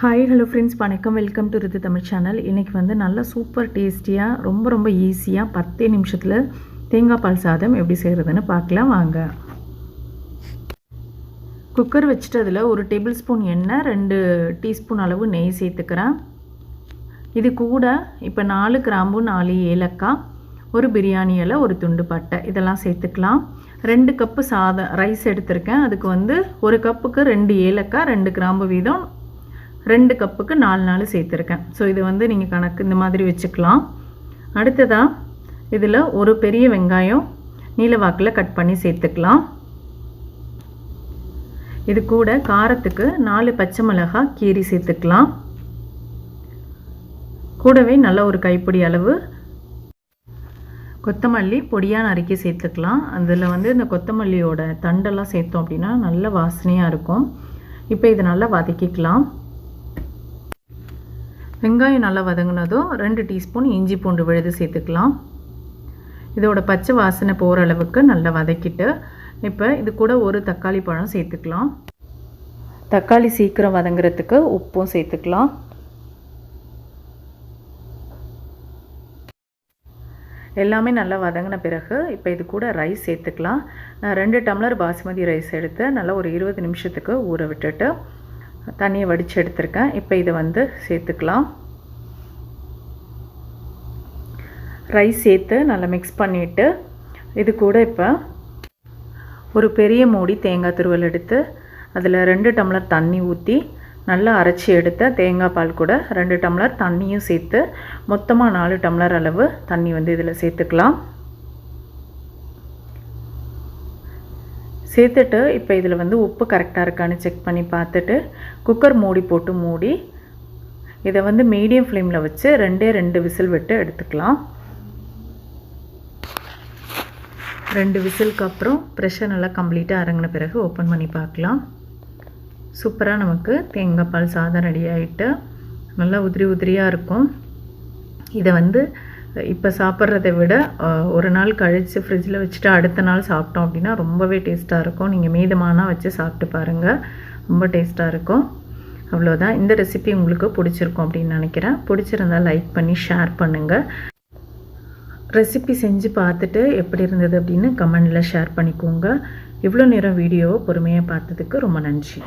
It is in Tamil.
ஹாய் ஹலோ ஃப்ரெண்ட்ஸ் வணக்கம். Welcome to Rithu Tamil channel இன்றைக்கி வந்து நல்லா சூப்பர் டேஸ்டியாக ரொம்ப ரொம்ப ஈஸியாக பத்தே நிமிஷத்தில் தேங்காய் பால் சாதம் எப்படி செய்கிறதுன்னு பார்க்கலாம். வாங்க. குக்கர் வச்சுட்டு அதில் ஒரு டேபிள் ஸ்பூன் எண்ணெய் ரெண்டு டீஸ்பூன் அளவு நெய் சேர்த்துக்கிறேன். இது கூட இப்போ நாலு கிராம்பு நாலு ஏலக்காய் ஒரு பிரியாணி இலை ஒரு துண்டு பட்டை இதெல்லாம் சேர்த்துக்கலாம். ரெண்டு கப்பு சாதம் ரைஸ் எடுத்திருக்கேன். அதுக்கு வந்து ஒரு கப்புக்கு ரெண்டு ஏலக்காய் ரெண்டு கிராம்பு வீதம் ரெண்டு கப்புக்கு நாலு நாள் சேர்த்துருக்கேன். ஸோ இது வந்து நீங்கள் கணக்கு இந்த மாதிரி வச்சுக்கலாம். அடுத்ததாக இதில் ஒரு பெரிய வெங்காயம் நீலவாக்கில் கட் பண்ணி சேர்த்துக்கலாம். இது கூட காரத்துக்கு நாலு பச்சை மிளகாய் கீரி சேர்த்துக்கலாம். கூடவே நல்ல ஒரு கைப்பிடி அளவு கொத்தமல்லி பொடியாக நறுக்கி சேர்த்துக்கலாம். அதில் வந்து இந்த கொத்தமல்லியோட தண்டெல்லாம் சேர்த்தோம் அப்படின்னா நல்ல வாசனையாக இருக்கும். இப்போ இதை நல்லா வதக்கிக்கலாம். வெங்காயம் நல்லா வதங்கினதும் ரெண்டு டீஸ்பூன் இஞ்சி பூண்டு விழுது சேர்த்துக்கலாம். இதோட பச்சை வாசனை போகிற அளவுக்கு நல்லா வதக்கிட்டு இப்போ இது கூட ஒரு தக்காளி பழம் சேர்த்துக்கலாம். தக்காளி சீக்கிரம் வதங்குறதுக்கு உப்பும் சேர்த்துக்கலாம். எல்லாமே நல்லா வதங்கின பிறகு இப்போ இது கூட ரைஸ் சேர்த்துக்கலாம். நான் ரெண்டு டம்ளர் பாஸ்மதி ரைஸ் எடுத்து நல்லா ஒரு இருபது நிமிஷத்துக்கு ஊற விட்டுட்டு தண்ணியை வடித்து எடுத்திருக்கேன். இப்போ இதை வந்து சேர்த்துக்கலாம். ரைஸ் சேர்த்து நல்லா மிக்ஸ் பண்ணிவிட்டு இது கூட இப்போ ஒரு பெரிய மூடி தேங்காய் துருவல் எடுத்து அதில் ரெண்டு டம்ளர் தண்ணி ஊற்றி நல்லா அரைச்சி எடுத்த தேங்காய் பால் கூட ரெண்டு டம்ளர் தண்ணியும் சேர்த்து மொத்தமாக நாலு டம்ளர் அளவு தண்ணி வந்து இதில் சேர்த்துக்கலாம். சேர்த்துட்டு இப்போ இதில் வந்து உப்பு கரெக்டாக இருக்கான்னு செக் பண்ணி பார்த்துட்டு குக்கர் மூடி போட்டு மூடி இதை வந்து மீடியம் ஃப்ளேமில் வச்சு ரெண்டே ரெண்டு விசில் விட்டு எடுத்துக்கலாம். ரெண்டு விசிலுக்கு அப்புறம் ப்ரெஷர் நல்லா கம்ப்ளீட்டாக இறங்கின பிறகு ஓப்பன் பண்ணி பார்க்கலாம். சூப்பராக நமக்கு தேங்காய் பால் சாதம் ரெடி ஆகிட்டு நல்லா உதிரி உதிரியாக இருக்கும். இதை வந்து இப்போ சாப்பிட்றத விட ஒரு நாள் கழித்து ஃப்ரிட்ஜில் வச்சுட்டு அடுத்த நாள் சாப்பிட்டோம் அப்படின்னா ரொம்பவே டேஸ்ட்டாக இருக்கும். நீங்கள் மீதமானா வச்சு சாப்பிட்டு பாருங்கள் ரொம்ப டேஸ்ட்டாக இருக்கும். அவ்வளோதான் இந்த ரெசிபி உங்களுக்கு பிடிச்சிருக்கும் அப்படின்னு நினைக்கிறேன். பிடிச்சிருந்தால் லைக் பண்ணி ஷேர் பண்ணுங்கள் ரெசிபி செஞ்சு பார்த்துட்டு எப்படி இருந்தது அப்படின்னு கமெண்டில் ஷேர் பண்ணிக்கோங்க. இவ்வளோ நேரம் வீடியோவை பொறுமையாக பார்த்ததுக்கு ரொம்ப நன்றி.